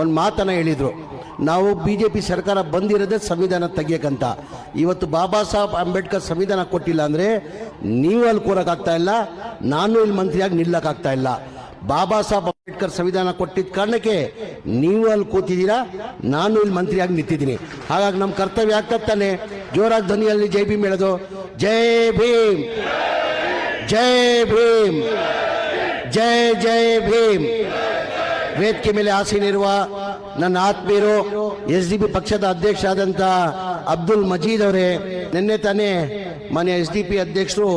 ಒಂದು ಮಾತನ್ನು ಹೇಳಿದರು. ನಾವು ಬಿ ಜೆ ಪಿ ಸರ್ಕಾರ ಬಂದಿರೋದೇ ಸಂವಿಧಾನ ತೆಗಿಯಕ್ಕಂತ ಇವತ್ತು ಬಾಬಾ ಸಾಹೇಬ್ ಅಂಬೇಡ್ಕರ್ ಸಂವಿಧಾನ ಕೊಟ್ಟಿಲ್ಲ ಅಂದರೆ ನೀವು ಅಲ್ಲಿ ಕೂರೋಕ್ಕಾಗ್ತಾ ಇಲ್ಲ, ನಾನು ಇಲ್ಲಿ ಮಂತ್ರಿಯಾಗಿ ನಿಲ್ಲಕ್ಕಾಗ್ತಾ ಇಲ್ಲ. ಬಾಬಾ ಸಾಹೇಬ್ ಅಂಬೇಡ್ಕರ್ ಸಂವಿಧಾನ ಕೊಟ್ಟಿದ್ದ ಕಾರಣಕ್ಕೆ ನೀವು ಅಲ್ಲಿ ಕೂತಿದ್ದೀರಾ, ನಾನು ಇಲ್ಲಿ ಮಂತ್ರಿಯಾಗಿ ನಿಂತಿದ್ದೀನಿ. ಹಾಗಾಗಿ ನಮ್ಮ ಕರ್ತವ್ಯ ಆಗ್ತದೆ ತಾನೆ. ಜೋರಾಗಿ ಧ್ವನಿಯಲ್ಲಿ ಜೈ ಭೀಮ್ ಹೇಳೋದು. ಜೈ ಭೀಮ್. ಜೈ ಭೀಮ್. ಜೈ ಜೈ ಭೀಮ್. ವೇದಿಕೆ ಮೇಲೆ ಆಸೀನಿರುವ ನನ್ನ ಆತ್ಮೀಯರು, ಎಸ್ ಡಿ ಪಿ ಪಕ್ಷದ ಅಧ್ಯಕ್ಷ ಆದಂಥ ಅಬ್ದುಲ್ ಮಜೀದ್ ಅವರೇ, ನಿನ್ನೆ ತಾನೇ ಮಾನ್ಯ ಎಸ್ ಡಿ ಪಿ ಅಧ್ಯಕ್ಷರು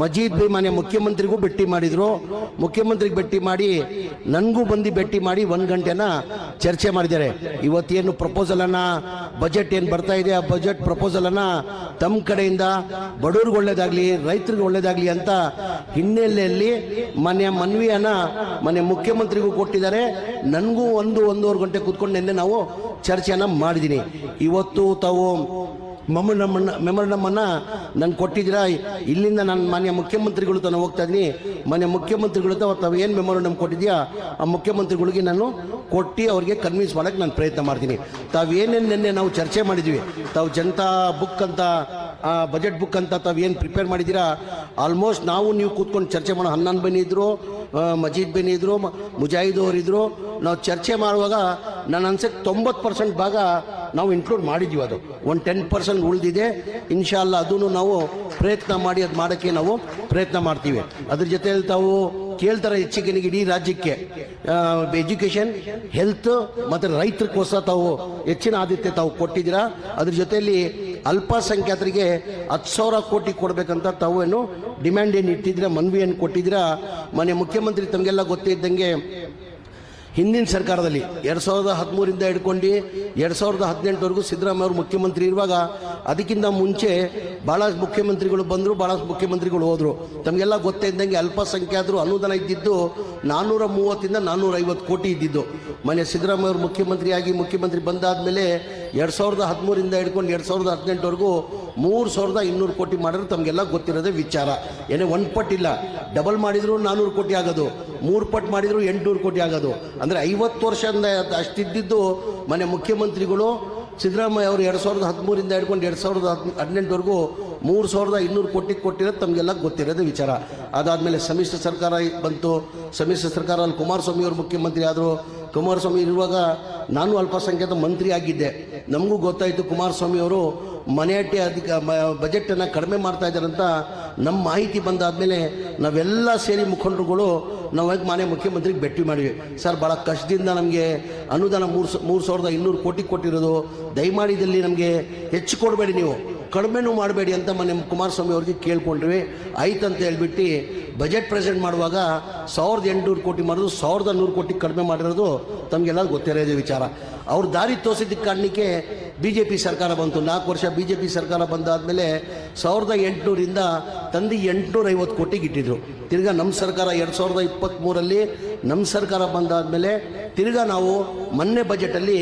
ಮಜೀದ್ ಬಿ ಮನೆ ಮುಖ್ಯಮಂತ್ರಿಗೂ ಭೇಟಿ ಮಾಡಿದರು. ಮುಖ್ಯಮಂತ್ರಿಗೆ ಭೇಟಿ ಮಾಡಿ ನನಗೂ ಬಂದು ಭೇಟಿ ಮಾಡಿ ಒಂದು ಗಂಟೆನ ಚರ್ಚೆ ಮಾಡಿದ್ದಾರೆ. ಇವತ್ತೇನು ಪ್ರಪೋಸಲ್ ಅನ್ನ ಬಜೆಟ್ ಏನು ಬರ್ತಾ ಇದೆ, ಆ ಬಜೆಟ್ ಪ್ರಪೋಸಲ್ ಅನ್ನ ತಮ್ಮ ಕಡೆಯಿಂದ ಬಡವ್ರಿಗೆ ಒಳ್ಳೇದಾಗಲಿ, ರೈತರಿಗೆ ಒಳ್ಳೇದಾಗಲಿ ಅಂತ ಹಿನ್ನೆಲೆಯಲ್ಲಿ ಮನೆ ಮನವಿಯನ್ನು ಮನೆ ಮುಖ್ಯಮಂತ್ರಿಗೂ ಕೊಟ್ಟಿದ್ದಾರೆ. ನನಗೂ ಒಂದು ಒಂದೂವರೆ ಗಂಟೆ ಕೂತ್ಕೊಂಡು ನಾವು ಚರ್ಚೆಯನ್ನ ಮಾಡಿದ್ದೀನಿ ಇವತ್ತು ತಾವು ಮೆಮೊರಮನ್ನ ಮೆಮೊರಂಡಮನ್ನು ನಂಗೆ ಕೊಟ್ಟಿದ್ದೀರಾ? ಇಲ್ಲಿಂದ ನಾನು ಮಾನ್ಯ ಮುಖ್ಯಮಂತ್ರಿಗಳು ತಾನು ಹೋಗ್ತಾ ಇದ್ದೀನಿ. ಮಾನ್ಯ ಮುಖ್ಯಮಂತ್ರಿಗಳು ತಾವು ತಾವು ಏನು ಮೆಮೊರಂಡಮ್ ಕೊಟ್ಟಿದ್ಯಾ ಆ ಮುಖ್ಯಮಂತ್ರಿಗಳಿಗೆ ನಾನು ಕೊಟ್ಟು ಅವ್ರಿಗೆ ಕನ್ವಿನ್ಸ್ ಮಾಡೋಕ್ಕೆ ನಾನು ಪ್ರಯತ್ನ ಮಾಡ್ತೀನಿ. ತಾವು ನಿನ್ನೆ ನಾವು ಚರ್ಚೆ ಮಾಡಿದ್ವಿ, ತಾವು ಜನತಾ ಬುಕ್ ಅಂತ ಬಜೆಟ್ ಬುಕ್ ಅಂತ ತಾವು ಏನು ಪ್ರಿಪೇರ್ ಮಾಡಿದ್ದೀರಾ? ಆಲ್ಮೋಸ್ಟ್ ನಾವು ನೀವು ಕೂತ್ಕೊಂಡು ಚರ್ಚೆ ಮಾಡೋ ಹನ್ನೊಂದು ಬನ್ನಿ ಇದ್ರು ಆ, ಮಜೀದ್ ಬೆನಿ ಇದ್ರು ಮ- ಮುಜಾಹಿದ್ ಅವರಿದ್ದರು ನಾವು ಚರ್ಚೆ ಮಾಡುವಾಗ ನನ್ನ ಅನ್ಸಕ್ಕೆ ತೊಂಬತ್ತು ಪರ್ಸೆಂಟ್ ಭಾಗ ನಾವು ಇನ್ಕ್ಲೂಡ್ ಮಾಡಿದ್ದೀವಿ ಅದು. ಒಂದು ಟೆನ್ ಪರ್ಸೆಂಟ್ ಉಳಿದಿದೆ. ಇನ್ಶಾಲ್ಲ ಅದನ್ನು ನಾವು ಪ್ರಯತ್ನ ಮಾಡಿ ಅದು ಮಾಡೋಕ್ಕೆ ನಾವು ಪ್ರಯತ್ನ ಮಾಡ್ತೀವಿ. ಅದ್ರ ಜೊತೆಯಲ್ಲಿ ತಾವು ಕೇಳ್ತಾರೆ ಹೆಚ್ಚಿಗೆ ಇಡೀ ರಾಜ್ಯಕ್ಕೆ. ಎಜುಕೇಷನ್ ಹೆಲ್ತ್ ಮತ್ತು ರೈತರಿಗೋಸ್ಕರ ತಾವು ಹೆಚ್ಚಿನ ಆದ್ಯತೆ ತಾವು ಕೊಟ್ಟಿದ್ದೀರಾ. ಅದ್ರ ಜೊತೆಯಲ್ಲಿ ಅಲ್ಪಸಂಖ್ಯಾತರಿಗೆ ಹತ್ತು ಸಾವಿರ ಕೋಟಿ ಕೊಡಬೇಕಂತ ತಾವು ಏನು ಡಿಮ್ಯಾಂಡ್ ಏನು ಇಟ್ಟಿದ್ರೆ ಮನವಿ ಏನು ಕೊಟ್ಟಿದ್ದೀರಾ? ಮನೆ ಮುಖ್ಯಮಂತ್ರಿ ತಮಗೆಲ್ಲ ಗೊತ್ತೇ ಇದ್ದಂಗೆ ಹಿಂದಿನ ಸರ್ಕಾರದಲ್ಲಿ ಎರಡು ಸಾವಿರದ ಹದಿಮೂರಿಂದ ಹಿಡ್ಕೊಂಡು ಎರಡು ಸಾವಿರದ ಹದಿನೆಂಟವರೆಗೂ ಸಿದ್ದರಾಮಯ್ಯ ಅವರು ಮುಖ್ಯಮಂತ್ರಿ ಇರುವಾಗ ಅದಕ್ಕಿಂತ ಮುಂಚೆ ಭಾಳ ಮುಖ್ಯಮಂತ್ರಿಗಳು ಬಂದರು ಭಾಳ ಮುಖ್ಯಮಂತ್ರಿಗಳು ಹೋದರು. ತಮಗೆಲ್ಲ ಗೊತ್ತೇ ಇದ್ದಂಗೆ ಅಲ್ಪಸಂಖ್ಯಾತರು ಅನುದಾನ ಇದ್ದಿದ್ದು ನಾನ್ನೂರ ಮೂವತ್ತಿಂದ ನಾನ್ನೂರ ಐವತ್ತು ಕೋಟಿ ಇದ್ದಿದ್ದು. ಮನೆ ಸಿದ್ದರಾಮಯ್ಯ ಅವರು ಮುಖ್ಯಮಂತ್ರಿಯಾಗಿ ಮುಖ್ಯಮಂತ್ರಿ ಬಂದಾದಮೇಲೆ ಎರಡು ಸಾವಿರದ ಹದಿಮೂರಿಂದ ಹಿಡ್ಕೊಂಡು ಎರಡು ಸಾವಿರದ ಹದಿನೆಂಟವರೆಗೂ ಮೂರು ಸಾವಿರದ ಇನ್ನೂರು ಕೋಟಿ ಮಾಡಿದ್ರೆ ತಮಗೆಲ್ಲ ಗೊತ್ತಿರೋದೇ ವಿಚಾರ. ಏನೇ ಒಂದು ಪಟ್ಟಿಲ್ಲ ಡಬಲ್ ಮಾಡಿದ್ರು ನಾನ್ನೂರು ಕೋಟಿ ಆಗೋದು. ಮೂರು ಪಟ್ಟು ಮಾಡಿದ್ರು ಎಂಟುನೂರು ಕೋಟಿ ಆಗೋದು. ಅಂದರೆ ಐವತ್ತು ವರ್ಷದಿಂದ ಅಷ್ಟಿದ್ದಿದ್ದು ಮನೆ ಮುಖ್ಯಮಂತ್ರಿಗಳು, ಸಿದ್ದರಾಮಯ್ಯ ಅವರು ಎರಡು ಸಾವಿರದ ಹದಿಮೂರಿಂದ ಹಿಡ್ಕೊಂಡು ಎರಡು ಸಾವಿರದ ಹದ್ ಹದಿನೆಂಟವರೆಗೂ ಮೂರು ಸಾವಿರದ ಇನ್ನೂರು ಕೋಟಿ ಕೊಟ್ಟಿರೋದು ತಮಗೆಲ್ಲ ಗೊತ್ತಿರೋದೇ ವಿಚಾರ. ಅದಾದಮೇಲೆ ಸಮ್ಮಿಶ್ರ ಸರ್ಕಾರ ಬಂತು. ಸಮ್ಮಿಶ್ರ ಸರ್ಕಾರದಲ್ಲಿ ಕುಮಾರಸ್ವಾಮಿ ಅವರು ಮುಖ್ಯಮಂತ್ರಿ ಆದರು. ಕುಮಾರಸ್ವಾಮಿ ಇರುವಾಗ ನಾನು ಅಲ್ಪಸಂಖ್ಯಾತ ಮಂತ್ರಿ ಆಗಿದ್ದೆ. ನಮಗೂ ಗೊತ್ತಾಯಿತು ಕುಮಾರಸ್ವಾಮಿ ಅವರು ಮನೆಯಟ್ಟೆ ಅಧಿಕ ಬಜೆಟನ್ನು ಕಡಿಮೆ ಮಾಡ್ತಾ ಇದ್ದಾರಂತ ನಮ್ಮ ಮಾಹಿತಿ ಬಂದಾದಮೇಲೆ ನಾವೆಲ್ಲ ಸೇರಿ ಮುಖಂಡರುಗಳು, ನಾವು ಮಾನ್ಯ ಮನೆ ಮುಖ್ಯಮಂತ್ರಿಗೆ ಭೇಟಿ ಮಾಡಿವಿ ಸರ್ ಭಾಳ ಕಷ್ಟದಿಂದ ನಮಗೆ ಅನುದಾನ ಮೂರು ಮೂರು ಸಾವಿರದ ಇನ್ನೂರು ಕೋಟಿ ಕೊಟ್ಟಿರೋದು. ದಯಮಾಡಿದಲ್ಲಿ ನಮಗೆ ಹೆಚ್ಚು ಕೊಡಬೇಡಿ ನೀವು. ಕಡಿಮೆನೂ ಮಾಡಬೇಡಿ ಅಂತ ಮೊನ್ನೆ ಕುಮಾರಸ್ವಾಮಿ ಅವ್ರಿಗೆ ಕೇಳ್ಕೊಂಡ್ವಿ. ಆಯ್ತು ಅಂತ ಹೇಳ್ಬಿಟ್ಟು ಬಜೆಟ್ ಪ್ರೆಸೆಂಟ್ ಮಾಡುವಾಗ ಸಾವಿರದ ಎಂಟುನೂರು ಕೋಟಿ ಮಾಡಿದ್ರು ಸಾವಿರದ ನೂರು ಕೋಟಿ ಕಡಿಮೆ ಮಾಡಿರೋದು ತಮಗೆಲ್ಲ ಗೊತ್ತಿರೋದು ವಿಚಾರ. ಅವ್ರ ದಾರಿ ತೋರಿಸಿದ್ದಕ್ಕೆ ಕಾರಣಕ್ಕೆ ಬಿ ಜೆ ಪಿ ಸರ್ಕಾರ ಬಂತು. ನಾಲ್ಕು ವರ್ಷ ಬಿ ಜೆ ಪಿ ಸರ್ಕಾರ ಬಂದಾದಮೇಲೆ ಸಾವಿರದ ಎಂಟುನೂರಿಂದ ತಂದು ಎಂಟುನೂರ ಐವತ್ತು ಕೋಟಿಗೆ ಇಟ್ಟಿದ್ರು. ತಿರ್ಗಾ ನಮ್ಮ ಸರ್ಕಾರ ಎರಡು ಸಾವಿರದ ಇಪ್ಪತ್ತ್ಮೂರಲ್ಲಿ ನಮ್ಮ ಸರ್ಕಾರ ಬಂದಾದಮೇಲೆ ತಿರ್ಗಾ ನಾವು ಮೊನ್ನೆ ಬಜೆಟಲ್ಲಿ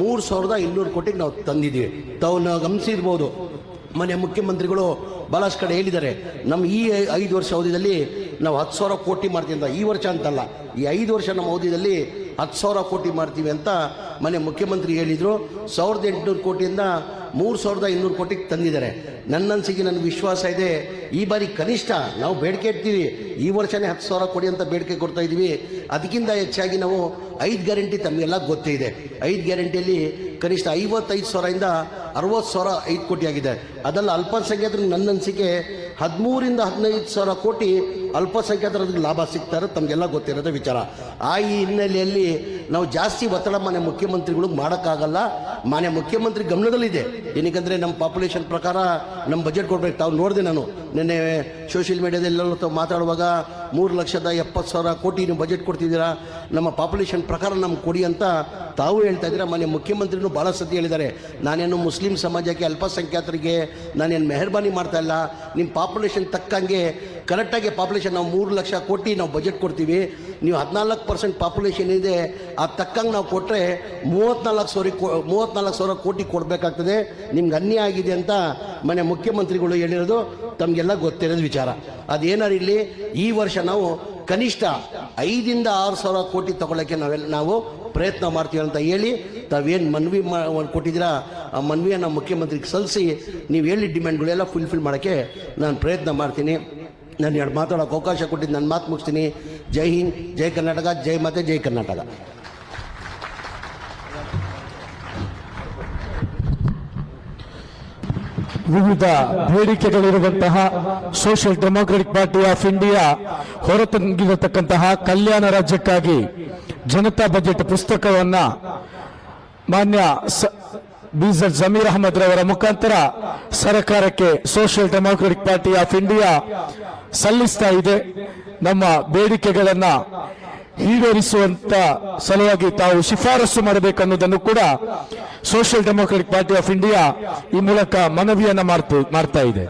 ಮೂರು ಸಾವಿರದ ಇನ್ನೂರು ಕೋಟಿಗೆ ನಾವು ತಂದಿದ್ದೀವಿ ತಾವು ನಾವು ಗಮನಿಸಿರ್ಬೋದು. ಮನೆ ಮುಖ್ಯಮಂತ್ರಿಗಳು ಬಹಳಷ್ಟು ಕಡೆ ಹೇಳಿದ್ದಾರೆ, ನಮ್ಮ ಈ ಐದು ವರ್ಷ ಅವಧಿಯಲ್ಲಿ ನಾವು ಹತ್ತು ಸಾವಿರ ಕೋಟಿ ಮಾಡ್ತೀವಿ ಅಂತ, ಈ ವರ್ಷ ಅಂತಲ್ಲ, ಈ ಐದು ವರ್ಷ ನಮ್ಮ ಅವಧಿಯಲ್ಲಿ ಹತ್ತು ಸಾವಿರ ಕೋಟಿ ಮಾಡ್ತೀವಿ ಅಂತ ಮನೆ ಮುಖ್ಯಮಂತ್ರಿ ಹೇಳಿದರು. ಸಾವಿರದ ಎಂಟುನೂರು ಕೋಟಿಯಿಂದ ಮೂರು ಸಾವಿರದ ಇನ್ನೂರು ಕೋಟಿಗೆ ತಂದಿದ್ದಾರೆ. ನನ್ನನ್ಸಿಗೆ ನನಗೆ ವಿಶ್ವಾಸ ಇದೆ, ಈ ಬಾರಿ ಕನಿಷ್ಠ ನಾವು ಬೇಡಿಕೆ ಇಡ್ತೀವಿ, ಈ ವರ್ಷನೇ ಹತ್ತು ಸಾವಿರ ಕೊಡಿ ಅಂತ ಬೇಡಿಕೆ ಕೊಡ್ತಾ ಇದ್ದೀವಿ. ಅದಕ್ಕಿಂತ ಹೆಚ್ಚಾಗಿ ನಾವು ಐದು ಗ್ಯಾರಂಟಿ ತಮಗೆಲ್ಲ ಗೊತ್ತೇ ಇದೆ. ಐದು ಗ್ಯಾರಂಟಿಯಲ್ಲಿ ಕನಿಷ್ಠ ಐವತ್ತೈದು ಸಾವಿರದಿಂದ ಅರವತ್ತು ಸಾವಿರ ಐದು ಕೋಟಿ ಆಗಿದೆ ಅದೆಲ್ಲ ಅಲ್ಪಸಂಖ್ಯಾತರಿಗೆ ನನ್ನ ಅನಿಸಿಕೆ ಹದಿಮೂರಿಂದ ಹದಿನೈದು ಸಾವಿರ ಕೋಟಿ ಅಲ್ಪಸಂಖ್ಯಾತರಿಗೆ ಲಾಭ ಸಿಗ್ತಾರೆ, ತಮಗೆಲ್ಲ ಗೊತ್ತಿರೋದೇ ವಿಚಾರ. ಆ ಈ ಹಿನ್ನೆಲೆಯಲ್ಲಿ ನಾವು ಜಾಸ್ತಿ ಒತ್ತಡ ಮನೆ ಮುಖ್ಯಮಂತ್ರಿಗಳು ಮಾಡೋಕ್ಕಾಗಲ್ಲ. ಮಾನ್ಯ ಮುಖ್ಯಮಂತ್ರಿ ಗಮನದಲ್ಲಿದೆ. ಏನಕ್ಕಂದರೆ ನಮ್ಮ ಪಾಪ್ಯುಲೇಷನ್ ಪ್ರಕಾರ ನಮ್ಮ ಬಜೆಟ್ ಕೊಡ್ಬೇಕು. ತಾವು ನೋಡಿದೆ ನಾನು. ನಿನ್ನೆ ಸೋಷಿಯಲ್ ಮೀಡಿಯಾದಲ್ಲೆಲ್ಲ ತಾವು ಮಾತಾಡುವಾಗ ಮೂರು ಲಕ್ಷದ ಎಪ್ಪತ್ತು ಸಾವಿರ ಕೋಟಿ ನೀವು ಬಜೆಟ್ ಕೊಡ್ತಿದ್ದೀರಾ? ನಮ್ಮ ಪಾಪ್ಯುಲೇಷನ್ ಪ್ರಕಾರ ನಮ್ಗೆ ಕೊಡಿ ಅಂತ ತಾವು ಹೇಳ್ತಾ ಇದ್ದೀರಾ. ಮಾನ್ಯ ಮುಖ್ಯಮಂತ್ರಿನೂ ಭಾಳ ಸತಿ ಹೇಳಿದ್ದಾರೆ. ನಾನೇನು ಮುಸ್ಲಿಂ ಸಮಾಜಕ್ಕೆ ಅಲ್ಪಸಂಖ್ಯಾತರಿಗೆ ನಾನೇನು ಮೆಹರ್ಬಾನಿ ಮಾಡ್ತಾ ಇಲ್ಲ. ನಿಮ್ಮ ಪಾಪ್ಯುಲೇಷನ್ ತಕ್ಕಂಗೆ ಕರೆಕ್ಟಾಗಿ ಪಾಪ್ಯುಲೇಷನ್ ನಾವು ಮೂರು ಲಕ್ಷ ಕೋಟಿ ನಾವು ಬಜೆಟ್ ಕೊಡ್ತೀವಿ. ನೀವು ಹದಿನಾಲ್ಕು ಪರ್ಸೆಂಟ್ ಪಾಪ್ಯುಲೇಷನ್ ಇದೆ, ಆ ತಕ್ಕಂಗೆ ನಾವು ಕೊಟ್ಟರೆ ಮೂವತ್ತ್ನಾಲ್ಕು ಸಾವಿರ ಕೋ ಮೂವತ್ತ್ನಾಲ್ಕು ಸಾವಿರ ಕೋಟಿ ಕೊಡಬೇಕಾಗ್ತದೆ. ನಿಮ್ಗೆ ಅನ್ಯಾಯ ಆಗಿದೆ ಅಂತ ಮನೆ ಮುಖ್ಯಮಂತ್ರಿಗಳು ಹೇಳಿರೋದು ತಮಗೆಲ್ಲ ಗೊತ್ತಿರೋದು ವಿಚಾರ. ಅದೇನಾರು ಇಲ್ಲಿ ಈ ವರ್ಷ ನಾವು ಕನಿಷ್ಠ ಐದಿಂದ ಆರು ಸಾವಿರ ಕೋಟಿ ತಗೊಳ್ಳೋಕ್ಕೆ ನಾವೆಲ್ಲ ನಾವು ಪ್ರಯತ್ನ ಮಾಡ್ತೀವಿ ಅಂತ ಹೇಳಿ ತಾವೇನು ಮನವಿ ಮಾ, ಕೊಟ್ಟಿದ್ದೀರಾ? ಆ ಮನವಿಯನ್ನು ಮುಖ್ಯಮಂತ್ರಿಗೆ ಸಲ್ಲಿಸಿ ನೀವು ಹೇಳಿ ಡಿಮ್ಯಾಂಡ್ಗಳೆಲ್ಲ ಫುಲ್ಫಿಲ್ ಮಾಡೋಕ್ಕೆ ನಾನು ಪ್ರಯತ್ನ ಮಾಡ್ತೀನಿ. ನಾನು ಎರಡು ಮಾತಾಡೋಕೆ ಅವಕಾಶ ಕೊಟ್ಟಿದ್ದು ನನ್ನ ಮಾತು ಮುಗಿಸ್ತೀನಿ. ಜೈ ಹಿಂದ್, ಜೈ ಕರ್ನಾಟಕ, ಜೈ ಮತ್ತೆ ಜೈ ಕರ್ನಾಟಕ. ವಿವಿಧ ಬೇಡಿಕೆಗಳಿರುವಂತಹ Social Democratic Party of India ಹೊರತಂಗಿರತಕ್ಕಂತಹ ಕಲ್ಯಾಣ ರಾಜ್ಯಕ್ಕಾಗಿ ಜನತಾ ಬಜೆಟ್ ಪುಸ್ತಕವನ್ನ ಮಾನ್ಯ ಬೀಸರ್ ಜಮೀರ್ ಅಹಮದ್ ರವರ ಮುಖಾಂತರ ಸರ್ಕಾರಕ್ಕೆ social democratic party of India ಸಲ್ಲಿಸ್ತಾ ಇದೆ. ನಮ್ಮ ಬೇಡಿಕೆಗಳನ್ನ ಈಡೇರಿಸುವಂತ ಸಲುವಾಗಿ ತಾವು ಶಿಫಾರಸು ಮಾಡಬೇಕನ್ನೋದನ್ನು ಕೂಡ social democratic party of India ಈ ಮೂಲಕ ಮನವಿಯನ್ನ ಮಾಡ್ತಾ ಇದೆ.